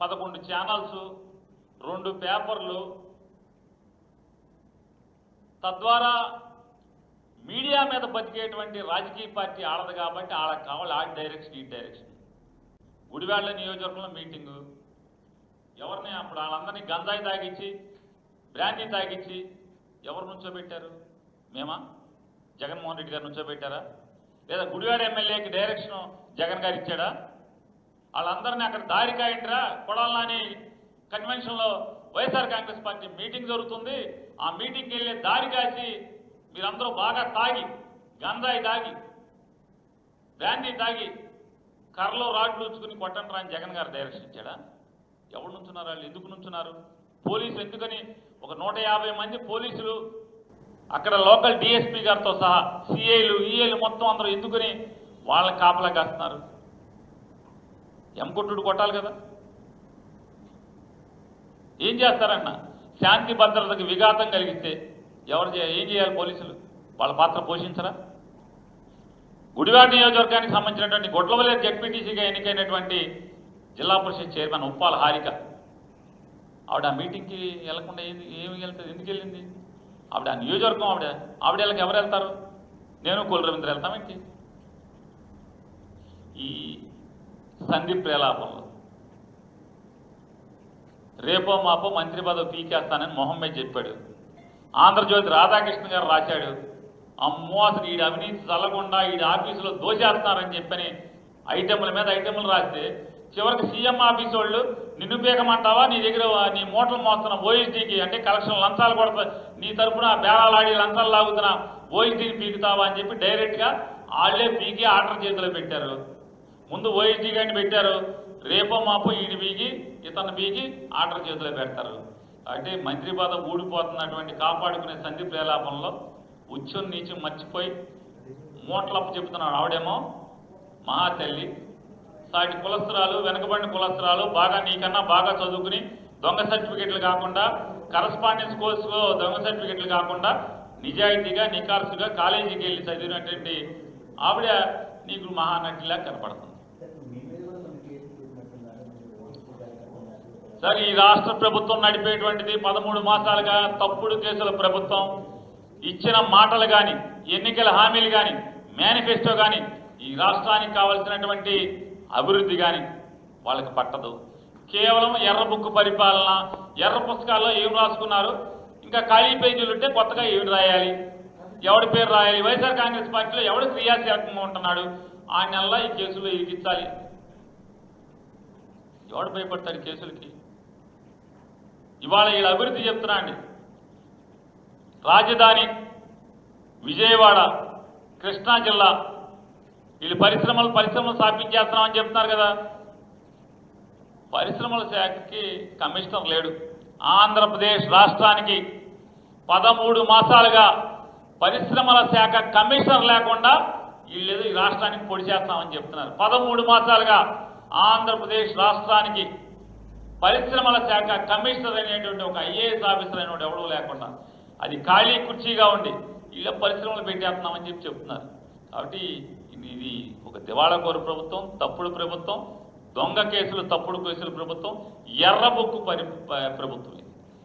పదకొండు ఛానల్స్ రెండు పేపర్లు. తద్వారా మీడియా మీద బతికేటువంటి రాజకీయ పార్టీ ఆడదు కాబట్టి ఆడకు కావాలి ఆ డైరెక్షన్ ఈ డైరెక్షన్ గుడివాళ్ళ నియోజకవర్గంలో మీటింగు ఎవరిని అప్పుడు వాళ్ళందరినీ గంజాయి తాగించి బ్రాండీ తాగించి ఎవరు నుంచోబెట్టారు? మేమా? జగన్మోహన్ రెడ్డి గారు నుంచోబెట్టారా? లేదా గుడివాడ ఎమ్మెల్యేకి డైరెక్షన్ జగన్ గారు ఇచ్చాడా? వాళ్ళందరినీ అక్కడ దారి కాయండిరా. కొడాలని కన్వెన్షన్లో వైఎస్ఆర్ కాంగ్రెస్ పార్టీ మీటింగ్ జరుగుతుంది. ఆ మీటింగ్కి వెళ్ళే దారి కాసి మీరందరూ బాగా తాగి గంజాయి తాగి బ్యాండీ తాగి కర్రలో రాడ్లు ఉంచుకుని కొట్టండి అని జగన్ గారు డైరెక్షన్ ఇచ్చాడా ఎవరు నుంచున్నారు వాళ్ళు? ఎందుకు నుంచున్నారు? పోలీసులు ఎందుకని? ఒక నూట యాభై మంది పోలీసులు అక్కడ లోకల్ డిఎస్పీ గారితో సహా సిఐలు ఈఏలు మొత్తం అందరూ ఎందుకని వాళ్ళ కాపలా కాస్తున్నారు? ఎంకొట్టుడు కొట్టాలి కదా. ఏం చేస్తారన్న? శాంతి భద్రతకు విఘాతం కలిగిస్తే ఎవరు చే- ఏం చేయాలి పోలీసులు? వాళ్ళ పాత్ర పోషించరా? గుడివాడ నియోజకవర్గానికి సంబంధించినటువంటి గొడ్లవల్లి జడ్పీటీసీగా ఎన్నికైనటువంటి జిల్లా పరిషత్ చైర్మన్ ఉప్పాల హారిక ఆవిడ ఆ మీటింగ్కి వెళ్ళకుండా ఏది ఏమి వెళ్తుంది? ఎందుకు వెళ్ళింది? ఆవిడ ఆ నియోజకవర్గం ఆవిడ ఆవిడ వెళ్ళకి ఎవరు వెళ్తారు? నేను కుల రవీంద్ర వెళ్తామేంటి ఈ సందీప్ ప్రేలాపంలో రేపో మాపో మంత్రి పదవి పీకేస్తానని మొహమ్మద్ చెప్పాడు. ఆంధ్రజ్యోతి రాధాకృష్ణ గారు రాశాడు అమ్మో అసలు ఈడు అవినీతి చల్లకుండా ఈడు ఆఫీసులో దోచేస్తున్నారని చెప్పని ఐటెంల మీద ఐటెంలు రాస్తే చివరికి సీఎం ఆఫీస్ వాళ్ళు నిన్ను పీకమంటావా? నీ దగ్గర నీ మూటలు మోస్తున్న ఓఎస్డీకి అంటే కలెక్షన్ లంచాలు కొడతా నీ తరపున బేరాలు ఆడి లంచాలు లాగుతున్నా ఓఎస్డీని పీకుతావా? అని చెప్పి డైరెక్ట్గా వాళ్ళే పీకి ఆర్డర్ చేతిలో పెట్టారు. ముందు ఓఎస్డీ గారిని పెట్టారు. రేపో మాపో ఈడి బీగి ఇతను బీగి ఆర్డర్ చేతిలో పెడతారు. అంటే మంత్రి పదం ఊడిపోతున్నటువంటి కాపాడుకునే సంధి ప్రేలాపంలో ఉచ్చం నీచం మర్చిపోయి మూటలప్పు చెబుతున్నాడు ఆవిడేమో మహా తల్లి సాటి కులస్త్రాలు వెనకబడిన కులస్త్రాలు బాగా నీకన్నా బాగా చదువుకుని దొంగ సర్టిఫికెట్లు కాకుండా కరస్పాండెన్స్ కోర్సులో దొంగ సర్టిఫికెట్లు కాకుండా నిజాయితీగా నికార్సుగా కాలేజీకి వెళ్ళి చదివినటువంటి ఆవిడ నీకు మహానటిలా కనపడుతుంది. సార్ ఈ రాష్ట్ర ప్రభుత్వం నడిపేటువంటిది పదమూడు మాసాలుగా తప్పుడు కేసుల ప్రభుత్వం. ఇచ్చిన మాటలు కానీ ఎన్నికల హామీలు కానీ మేనిఫెస్టో కానీ ఈ రాష్ట్రానికి కావలసినటువంటి అభివృద్ధి కానీ వాళ్ళకి పట్టదు. కేవలం ఎర్ర బుక్ పరిపాలన ఎర్ర పుస్తకాల్లో ఏం రాసుకున్నారు? ఇంకా ఖాళీ పేజీలు ఉంటే కొత్తగా ఏమి రాయాలి? ఎవడి పేరు రాయాలి? వైఎస్ఆర్ కాంగ్రెస్ పార్టీలో ఎవడు క్రియాశీలకంగా ఉంటున్నాడు? ఆ నెలలో ఈ కేసులు ఇరికించాలి. ఎవడు భయపడతాడు కేసులకి? ఇవాళ ఈ అభివృద్ధి చెప్తున్నా అండి. రాజధాని విజయవాడ కృష్ణా జిల్లా. వీళ్ళు పరిశ్రమలు పరిశ్రమలు స్థాపించేస్తున్నామని చెప్తున్నారు కదా. పరిశ్రమల శాఖకి కమిషనర్ లేడు. ఆంధ్రప్రదేశ్ రాష్ట్రానికి పదమూడు మాసాలుగా పరిశ్రమల శాఖ కమిషనర్ లేకుండా వీళ్ళేదో ఈ రాష్ట్రానికి పొడి చేస్తామని చెప్తున్నారు. పదమూడు మాసాలుగా ఆంధ్రప్రదేశ్ రాష్ట్రానికి పరిశ్రమల శాఖ కమిషనర్ అనేటువంటి ఒక ఐఏఎస్ ఆఫీసర్ అయినటువంటి ఎవడో లేకుండా అది ఖాళీ కుర్చీగా ఉండి వీళ్ళ పరిశ్రమలు పెట్టేస్తున్నామని చెప్పి చెప్తున్నారు కాబట్టి ఇది- ఇది ఒక దివాళాకోరు ప్రభుత్వం తప్పుడు ప్రభుత్వం దొంగ కేసులు తప్పుడు కేసులు ప్రభుత్వం ఎర్రబొక్కు పరి ప- ప్రభుత్వం ఇది.